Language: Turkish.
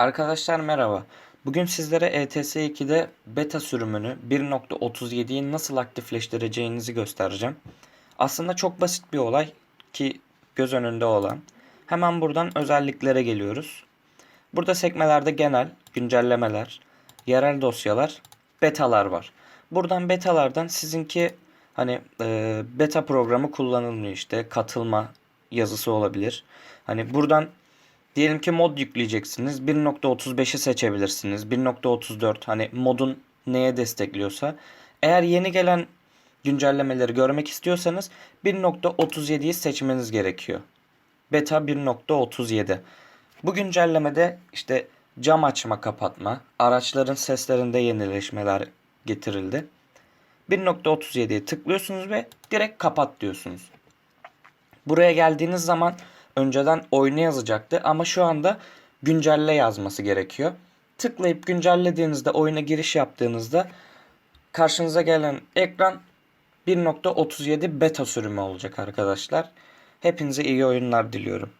Arkadaşlar merhaba. Bugün sizlere E ETS 2'de beta sürümünü 1.37'yi nasıl aktifleştireceğinizi göstereceğim. Aslında çok basit bir olay ki göz önünde olan. Hemen buradan özelliklere geliyoruz. Burada sekmelerde genel, güncellemeler, yerel dosyalar, betalar var. Buradan betalardan sizinki hani e, beta programı kullanılmıyor işte katılma yazısı olabilir. Hani buradan Diyelim ki mod yükleyeceksiniz. 1.35'i seçebilirsiniz. 1.34 hani modun neye destekliyorsa. Eğer yeni gelen güncellemeleri görmek istiyorsanız 1.37'yi seçmeniz gerekiyor. Beta 1.37. Bu güncellemede işte cam açma kapatma, araçların seslerinde yenileşmeler getirildi. 1.37'ye tıklıyorsunuz ve direkt kapat diyorsunuz. Buraya geldiğiniz zaman önceden oyunu yazacaktı ama şu anda güncelle yazması gerekiyor. Tıklayıp güncellediğinizde oyuna giriş yaptığınızda karşınıza gelen ekran 1.37 beta sürümü olacak arkadaşlar. Hepinize iyi oyunlar diliyorum.